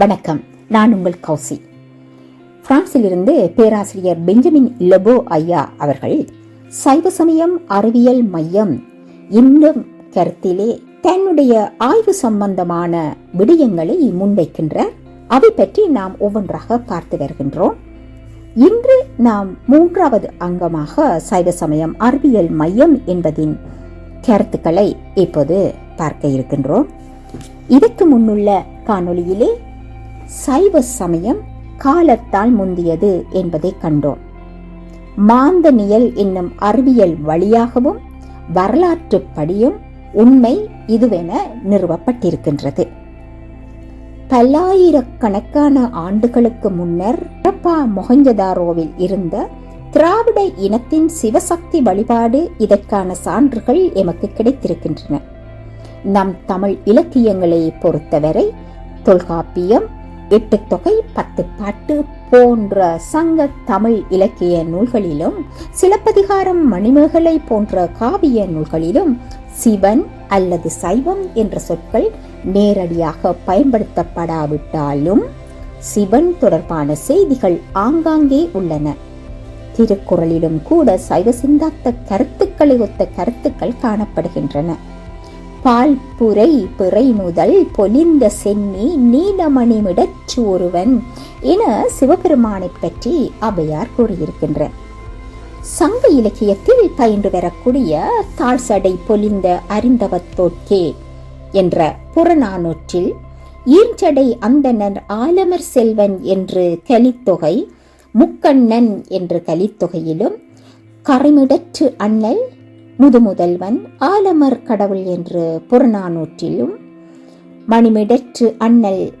வணக்கம் நான் உங்கள் கௌசி. பிரான்சிலிருந்து பேராசிரியர் பெஞ்சமின் லெபோ ஐயா அவர்கள் சைவ சமயம் அறிவியல் மையம் இன்னும் கருத்திலே தன்னுடைய ஆய்வு சம்பந்தமான விடயங்களை முன்வைக்கின்றார் அதை பற்றி நாம் ஒவ்வொன்றாக பார்த்து வருகின்றோம். இன்று நாம் மூன்றாவது அங்கமாக சைவ சமயம் அறிவியல் மையம் என்பதின் கருத்துக்களை இப்போது பார்க்க இருக்கின்றோம். இதற்கு முன்னுள்ள காணொளியிலே சைவ சமயம் காலத்தால் முந்தியது என்பதை கண்டோம். மாந்தனியல் என்னும் அறிவியல் வழியாகவும் வரலாற்றுப்படியும் உண்மை இதுவென நிறுவப்பட்டிருக்கின்றது. பல்லாயிரக்கணக்கான ஆண்டுகளுக்கு முன்னர் ஹரப்பா மொஹஞ்சதாரோவில் இருந்த திராவிட இனத்தின் சிவசக்தி வழிபாடு இதற்கான சான்றுகள் எமக்கு கிடைத்திருக்கின்றன. நம் தமிழ் இலக்கியங்களை பொறுத்தவரை தொல்காப்பியம் எட்டு தொகை பத்து பாட்டு போன்ற சங்க தமிழ் இலக்கிய நூல்களிலும் சிலப்பதிகாரம் மணிமேகலை போன்ற காவிய நூல்களிலும் சிவன் அல்லது சைவம் என்ற சொற்கள் நேரடியாக பயன்படுத்தப்படாவிட்டாலும் சிவன் தொடர்பான செய்திகள் ஆங்காங்கே உள்ளன. திருக்குறளிலும் கூட சைவ சிந்தாத்த கருத்துக்களை ஒத்த கருத்துக்கள் காணப்படுகின்றன. பால் புரை பிறை முதல் பொலிந்த சென்னி நீலமணிமிடற்று ஒருவன் என சிவபெருமானை பற்றி அவையார் கூறியிருக்கின்றார் சங்க இலக்கியத்தில் பயின்று வரக்கூடிய தாழ்சடை பொலிந்த அறிந்தவத்தோட்கே என்ற புறநானூற்றில் ஈர்ச்சடை அந்தனர் ஆலமர் செல்வன் என்று கலித்தொகை முக்கண்ணன் என்று கலித்தொகையிலும் கரைமிடற்று அண்ணல் முதுமுதல்வன் ஆலமர் கடவுள் என்று புறநானூற்றிலும் மணிமிடற்று அண்ணல்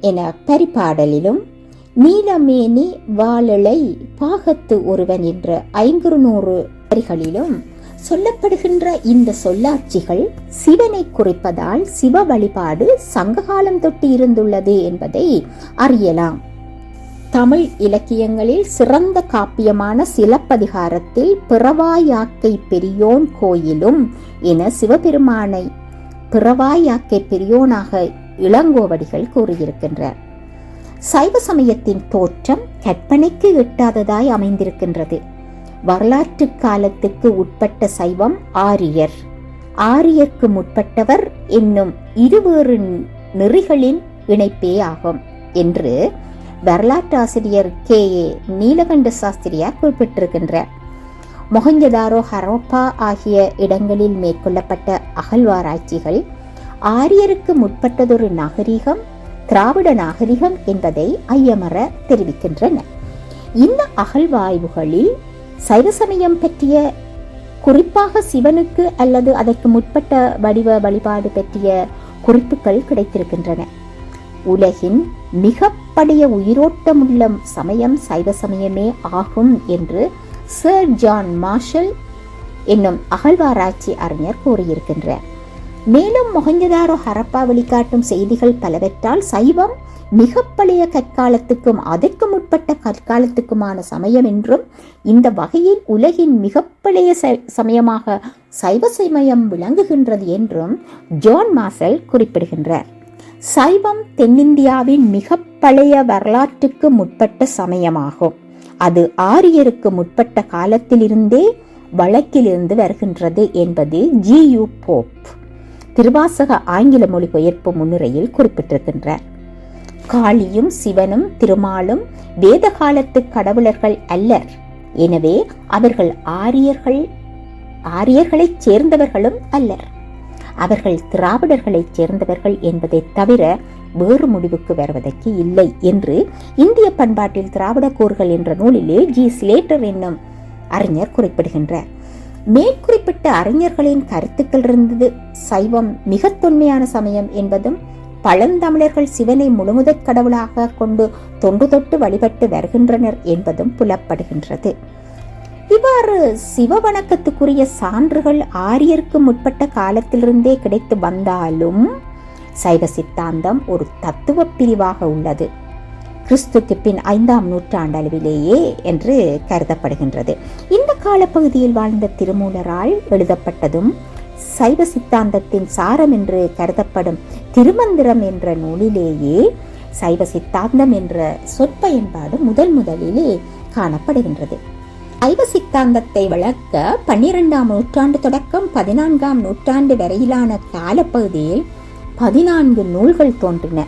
என பரிபாடலிலும் நீலமேனி வாழலை பாகத்து ஒருவன் என்ற ஐங்குறுநூறு வரிகளிலும் சொல்லப்படுகின்ற இந்த சொல்லாட்சிகள் சிவனை குறிப்பதால் சிவ வழிபாடு சங்ககாலம் தொட்டு இருந்துள்ளது என்பதை அறியலாம். தமிழ் இலக்கியங்களில் சிறந்த காப்பியமான சிலப்பதிகாரத்தில் பிறவாயாக்கை பெரியோன் கோயிலும் என சிவபெருமானை பிறவாயாக்கை பெரியோனாக இளங்கோவடிகள் கூறியிருக்கின்றார் சைவ சமயத்தின் தோற்றம் கற்பனைக்கு எட்டாததாய் அமைந்திருக்கின்றது. வரலாற்று காலத்துக்கு உட்பட்ட சைவம் ஆரியர். ஆரியர்க்கு முற்பட்டவர் என்னும் இருவேறு நெறிகளின் இணைப்பே ஆகும் என்று வரலாற்றாசிரியர் கே. ஏ. நீலகண்ட சாஸ்திரியார் குறிப்பிட்டிருக்கின்றார் மொஹஞ்சதாரோ ஹரோப்பா ஆகிய இடங்களில் மேற்கொள்ளப்பட்ட அகழ்வாராய்ச்சிகள் ஆரியருக்கு முற்பட்டதொரு நாகரிகம் திராவிட நாகரிகம் என்பதை ஐயமர தெரிவிக்கின்றன. இந்த அகழ்வாய்வுகளில் சைவ சமயம் பற்றிய குறிப்பாக சிவனுக்கு அல்லது அதற்கு முற்பட்ட வடிவ வழிபாடு பற்றிய குறிப்புகள் கிடைத்திருக்கின்றன. உலகின் மிக உயிரோட்டமுள்ள சமயம் சைவ சமயமே ஆகும் என்று சர் ஜான் மார்ஷல் என்னும் அகழ்வாராய்ச்சி அறிஞர் கூறியிருக்கின்றார். மேலும் மொஹஞ்சதாரோ ஹரப்பா வழிகாட்டும் செய்திகள் பலவற்றால் சைவம் மிக பழைய கற்காலத்துக்கும் அதற்கு முற்பட்ட கற்காலத்துக்குமான சமயம் என்றும் இந்த வகையில் உலகின் மிகப்பழைய சமயமாக சைவ சமயம் விளங்குகின்றது என்றும் ஜான் மாசல் குறிப்பிடுகின்றார். சைவம் தென்னிந்தியாவின் மிக பழைய வரலாற்றுக்கு முற்பட்ட சமயமாகும். அது ஆரியருக்கு முற்பட்ட காலத்திலிருந்தே வழக்கிலிருந்து வருகின்றது என்பது ஜி. யு. போப். திருவாசக ஆங்கில மொழிபெயர்ப்பு முன்னுரையில் குறிப்பிட்டிருக்கின்றார். காளியும் சிவனும் திருமாலும் வேத காலத்து கடவுளர்கள் அல்லர். எனவே அவர்கள் ஆரியர்கள் ஆரியர்களைச் சேர்ந்தவர்களும் அல்லர். அவர்கள் திராவிடர்களைச் சேர்ந்தவர்கள் என்பதை தவிர வேறு முடிவுக்கு வருவதற்கு இல்லை என்று இந்திய பண்பாட்டில் திராவிட கூறுகள் என்ற நூலிலே ஜி. ஸ்லேட்டர் என்னும் அறிஞர் குறிப்பிடுகின்றார். மேற்குறிப்பிட்ட அறிஞர்களின் கருத்துக்கள் இருந்தது. சைவம் மிக தொன்மையான சமயம் என்பதும் பழந்தமிழர்கள் சிவனை முழுமுதற் கடவுளாக கொண்டு தொண்டு தொட்டு வழிபட்டு வருகின்றனர் என்பதும் புலப்படுகின்றது. இவ்வாறு சிவ வணக்கத்துக்குரிய சான்றுகள் ஆரியருக்கு முற்பட்ட காலத்திலிருந்தே கிடைத்து வந்தாலும் சைவ சித்தாந்தம் ஒரு தத்துவ பிரிவாக உள்ளது. கிறிஸ்துக்கு பின் ஐந்தாம் நூற்றாண்டளவிலேயே என்று கருதப்படுகின்றது. இந்த காலப்பகுதியில் வாழ்ந்த திருமூலரால் எழுதப்பட்டதும் சைவ சித்தாந்தத்தின் சாரம் என்று கருதப்படும் திருமந்திரம் என்ற நூலிலேயே சைவ சித்தாந்தம் என்ற சொற்பயன்பாடு முதல் முதலிலே காணப்படுகின்றது. சைவ சித்தாந்தத்தை வளர்க்க பன்னிரெண்டாம் நூற்றாண்டு தொடக்கம் பதினான்காம் நூற்றாண்டு வரையிலான காலப்பகுதியில் பதினான்கு நூல்கள் தோன்றின.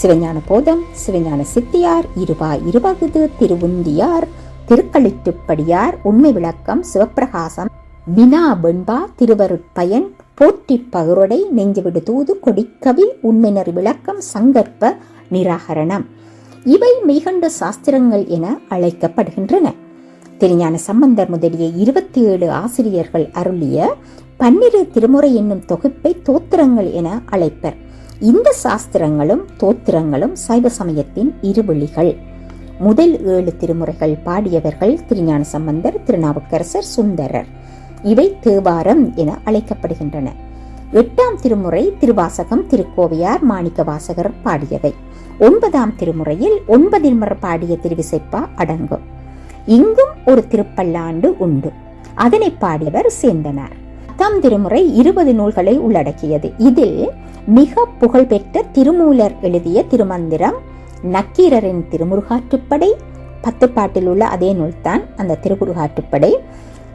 சிவஞான போதம் சிவஞான சித்தியார் இருவா இருவகுது திருவுந்தியார் திருக்களித்துப்படியார் உண்மை விளக்கம் சிவப்பிரகாசம் வினா வெண்பா திருவருட்பயன் போற்றி பகருடை நெஞ்சுவிடு தூது கொடிக்கவி உண்மையினர் விளக்கம் சங்கற்ப நிராகரணம். இவை மிகண்ட சாஸ்திரங்கள் என அழைக்கப்படுகின்றன. திருஞான சம்பந்தர் முதலிய இருபத்தி ஏழு ஆசிரியர்கள் அருளிய பன்னிரு திருமுறை என்னும் தொகுப்பை தோத்திரங்கள் என அழைப்பர். இந்த சாஸ்திரங்களும் தோத்திரங்களும் சைவ சமயத்தின் இருவெளிகள் முதல் ஏழு திருமுறைகள் பாடியவர்கள் திருஞான சம்பந்தர் திருநாவுக்கரசர் சுந்தரர். இவை தேவாரம் என அழைக்கப்படுகின்றன. எட்டாம் திருமுறை திருவாசகம் திருக்கோவையார் மாணிக்க வாசகர் பாடியவை. ஒன்பதாம் திருமுறையில் ஒன்பதில்மர் பாடிய திருவிசைப்பா அடங்கும். இங்கும் ஒரு திருப்பல்லாண்டு உண்டு. அதனை பாடியவர் சேந்தனார். பத்தாம் திருமுறை இருபது நூல்களை உள்ளடக்கியது. இதில் மிக புகழ்பெற்ற திருமூலர் எழுதிய திருமந்திரம் நக்கீரரின் திருமுருகாற்றுப்படை பத்து பாட்டில் உள்ள அதே நூல்தான் அந்த திருமுருகாற்றுப்படை.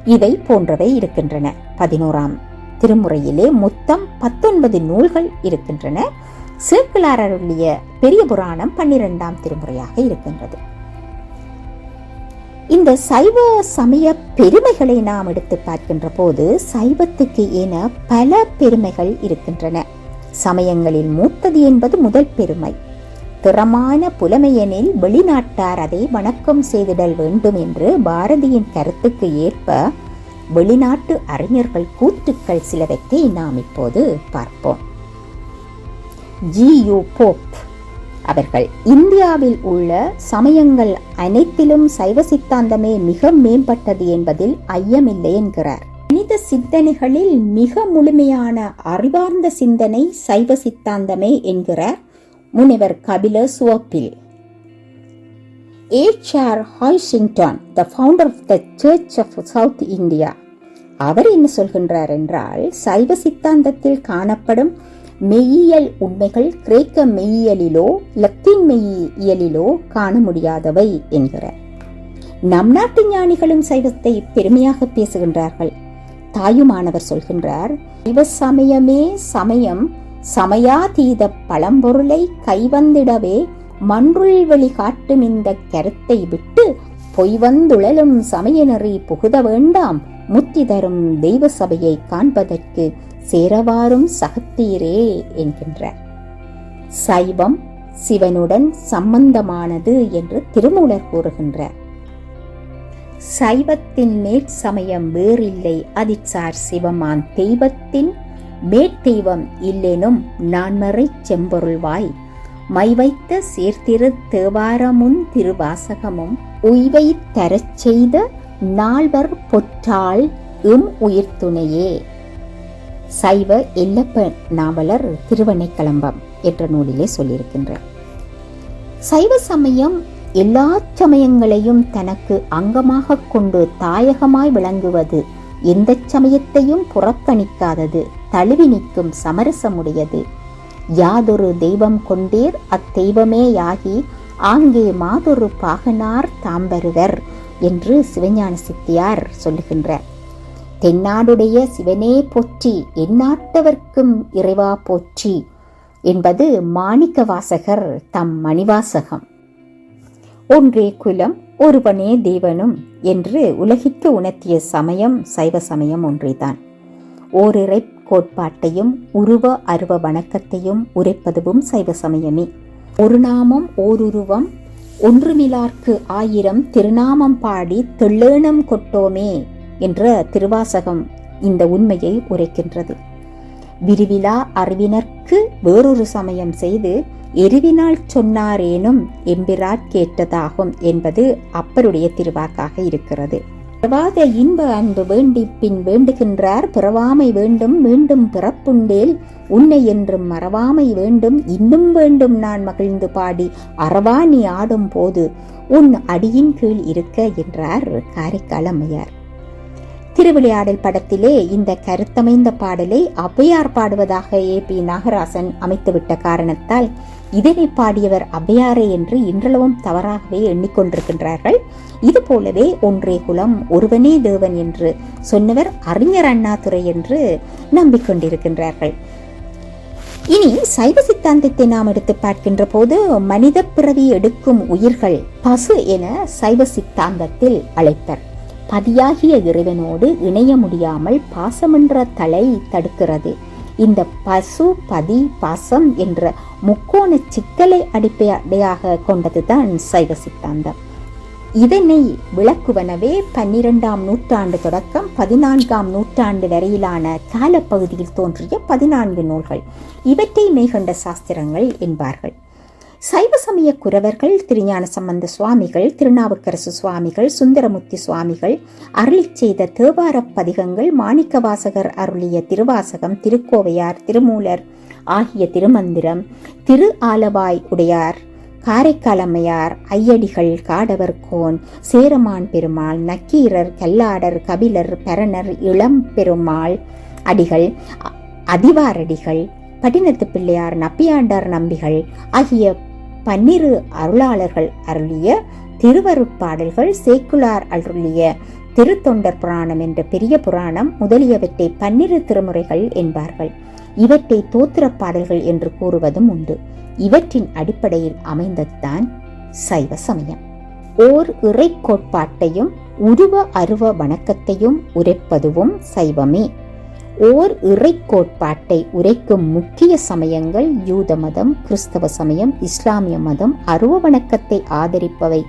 இவை போன்றவை இருக்கின்றன. பதினோராம் திருமுறையிலே மொத்தம் பத்தொன்பது நூல்கள் இருக்கின்றன. சேக்கிலாரருடைய பெரிய புராணம் பன்னிரெண்டாம் திருமுறையாக இருக்கின்றது. இந்த சைவ சமய பெருமைகளை நாம் எடுத்து பார்க்கின்ற போது சைவத்துக்கு என பல பெருமைகள் இருக்கின்றன. சமயங்களில் மூத்தது என்பது முதல் பெருமை. திறமான புலமையெனில் வெளிநாட்டார் அதை வணக்கம் செய்திடல் வேண்டும் என்று பாரதியின் கருத்துக்கு ஏற்ப வெளிநாட்டு அறிஞர்கள் கூற்றுக்கள் சிலவற்றை நாம் இப்போது பார்ப்போம். ஜி. யூ. போப். அவர்கள் இந்தியாவில் உள்ள சமயங்கள் அனைத்திலும் சைவ சித்தாந்தமே மிக மேம்பட்டது என்பதில் ஐயமில்லை என்கிறார். மனித சிந்தனைகளில் மிக முழுமையான அறிவார்ந்த சிந்தனை சைவ சித்தாந்தமே என்கிறார் முனைவர் கபில சுவப்பில். H R Hoisington the founder of the Church of South India அவர் என்ன சொல்கின்றார் என்றால் சைவ சித்தாந்தத்தில் காணப்படும் மெய்யியல் உண்மைகள் கிரேக்க மெய்யியலிலோ லத்தீன் மெய்யியலிலோ காண முடியாதவை என்கிறார் நம் நாட்டு ஞானிகளும் சைவத்தை பெருமையாக பேசுகின்றார்கள். தாயுமானவர் சொல்கின்றார் சைவ சமயமே சமயம் சமயாதீத பழம்பொருளை கைவந்திடவே மன்றுள் வழி காட்டும் இந்த கருத்தை விட்டு பொய்வந்துழலும் சமய நெறி புகுத வேண்டாம் முத்தி தரும் தெய்வ சபையை காண்பதற்கு சேரவாரும் சகத்தீரே என்கின்றார். சைவம் சிவனுடன் சம்பந்தமானது என்று திருமூலர் கூறுகின்றார். சைவத்தின் மேற்சமயம் வேறில்லை அதிச்சார் சிவமான் தெய்வத்தின் மேற்தெய்வம் இல்லேனும் நான்மறை செம்பொருள்வாய். மை வைத்த சீர்திரு தேவாரமுன் திருவாசகமும் உய்வை தரச் செய்த நால்வர் பொற்றாள் எம் உயிர்த்துணையே. சைவ எல்லப்ப நாவலர் திருவனைக்கலம்பம் என்ற நூலிலே சொல்லியிருக்கின்றார். சைவ சமயம் எல்லா சமயங்களையும் தனக்கு அங்கமாக கொண்டு தாயகமாய் விளங்குவது எந்த சமயத்தையும் புறக்கணிக்காதது தழுவி நிற்கும் சமரசமுடையது. யாதொரு தெய்வம் கொண்டீர் அத்தெய்வமேயாகி ஆங்கே மாதொரு பாகனார் தாம்பருவர் என்று சிவஞான சித்தியார் சொல்லுகின்றார். தென்னாடுடைய சிவனே போற்றி எந்நாட்டவர்க்கும் இறைவா போற்றி என்பது மாணிக்க வாசகர் தம் மணிவாசகம். ஒன்றே குலம் ஒருவனே தேவனும் என்று உலகிற்கு உணர்த்திய சமயம் சைவ சமயம் ஒன்றேதான். ஓரிறை கோட்பாட்டையும் உருவ அருவ வணக்கத்தையும் உரைப்பதுவும் சைவ சமயமே. ஒரு நாமம் ஓருருவம் ஒன்றுமிலார்க்கு ஆயிரம் திருநாமம் பாடி தெள்ளேணம் கொட்டோமே என்ற திருவாசகம் இந்த உண்மையை உரைக்கின்றது. விரிவிலா அறிவினர்க்கு வேறொரு சமயம் செய்து எருவினால் சொன்னாரேனும் எம்பிராட் கேட்டதாகும் என்பது அப்பருடைய திருவாக்காக இருக்கிறது. பிறவாத இன்ப அன்பு வேண்டி பின் வேண்டுகின்றார் பிறவாமை வேண்டும் மீண்டும் பிறப்புண்டேல் உன்னை என்றும் மறவாமை வேண்டும் இன்னும் வேண்டும் நான் மகிழ்ந்து பாடி அறவா நீ ஆடும் போது உன் அடியின் கீழ் இருக்க என்றார் காரைக்கால் அம்மையார். திருவிளையாடல் படத்திலே இந்த கருத்தமைந்த பாடலை ஔவையார் பாடுவதாக ஏ பி நாகராசன் அமைத்துவிட்ட காரணத்தால் இதனை பாடியவர் அவ்வையாரே என்று இன்றளவும் தவறாகவே எண்ணிக்கொண்டிருக்கின்றார்கள். இது போலவே ஒன்றே குலம் ஒருவனே தேவன் என்று சொன்னவர் அறிஞர் அண்ணாதுரை என்று நம்பிக்கொண்டிருக்கின்றார்கள். இனி சைவ சித்தாந்தத்தை நாம் எடுத்து பார்க்கின்ற போது மனித பிறவி எடுக்கும் உயிர்கள் பசு என சைவ சித்தாந்தத்தில் அழைப்பர். பதியாகிய இறைவனோடு இணைய முடியாமல் பாசமென்ற தலை தடுக்கிறது. இந்த பசு பதி பாசம் என்ற முக்கோண சிக்கலை அடிப்படையாக கொண்டதுதான் சைவ சித்தாந்தம். இதனை விளக்குவனவே பன்னிரெண்டாம் நூற்றாண்டு தொடக்கம் பதினான்காம் நூற்றாண்டு வரையிலான காலப்பகுதியில் தோன்றிய பதினான்கு நூல்கள். இவற்றை மேகண்ட சாஸ்திரங்கள் என்பார்கள். சைவ சமய குரவர்கள் திருஞான சம்பந்த சுவாமிகள் திருநாவுக்கரசு சுவாமிகள் சுந்தரமுத்தி சுவாமிகள் அருளி செய்த தேவார பதிகங்கள் மாணிக்கவாசகர் அருளிய திருவாசகம் திருக்கோவையார் திருமூலர் ஆகிய திருமந்திரம் திரு ஆலவாய் உடையார் காரைக்காலம்மையார் ஐயடிகள் காடவர் கோன் சேரமான் பெருமாள் நக்கீரர் கல்லாடர் கபிலர் பரணர் இளம் பெருமாள் அடிகள் அதிவாரடிகள் படினத்து பிள்ளையார் நப்பியாண்டார் நம்பிகள் ஆகிய பன்னிரு அருளாளர்கள் அருளிய திருவருட்பாடல்கள் சேக்குலார் அருளிய திருத்தொண்டர் புராணம் என்ற பெரிய புராணம் முதலியவற்றை பன்னிரு திருமுறைகள் என்பார்கள். இவற்றை தோத்திரப் பாடல்கள் என்று கூறுவதும் உண்டு. இவற்றின் அடிப்படையில் அமைந்ததுதான் சைவ சமயம். ஓர் இறை கோட்பாட்டையும் உருவ அருவ வணக்கத்தையும் உரைப்பதுவும் சைவமே. ஓர் இறை கோட்பாட்டை உரைக்கும் முக்கிய சமயங்கள் யூத மதம் கிறிஸ்தவ சமயம் இஸ்லாமிய மதம் அருவ வணக்கத்தை ஆதரிப்பவை.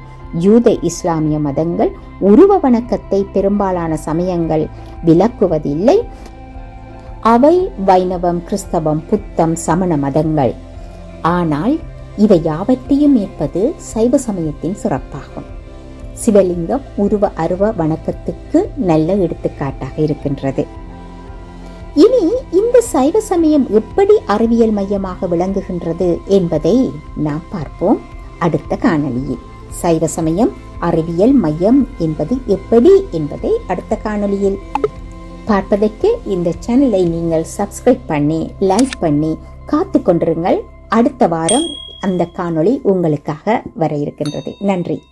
யூத இஸ்லாமிய மதங்கள் உருவ வணக்கத்தை பெரும்பாலான சமயங்கள் விளக்குவதில்லை. அவை வைணவம் கிறிஸ்தவம் புத்தம் சமண மதங்கள். ஆனால் இவை யாவற்றையும் ஏற்பது சைவ சமயத்தின் சிறப்பாகும். சிவலிங்கம் உருவ அருவ வணக்கத்துக்கு நல்ல எடுத்துக்காட்டாக இருக்கின்றது. இனி இந்த சைவ சமயம் எப்படி அறிவியல் மையமாக விளங்குகின்றது என்பதை நாம் பார்ப்போம். அடுத்த காணொலியில் சைவ சமயம் அறிவியல் மையம் என்பது எப்படி என்பதை அடுத்த காணொளியில் பார்ப்பதற்கு இந்த சேனலை நீங்கள் சப்ஸ்கிரைப் பண்ணி லைக் பண்ணி காத்து கொண்டிருங்கள். அடுத்த வாரம் அந்த காணொளி உங்களுக்காக வர இருக்கின்றது. நன்றி.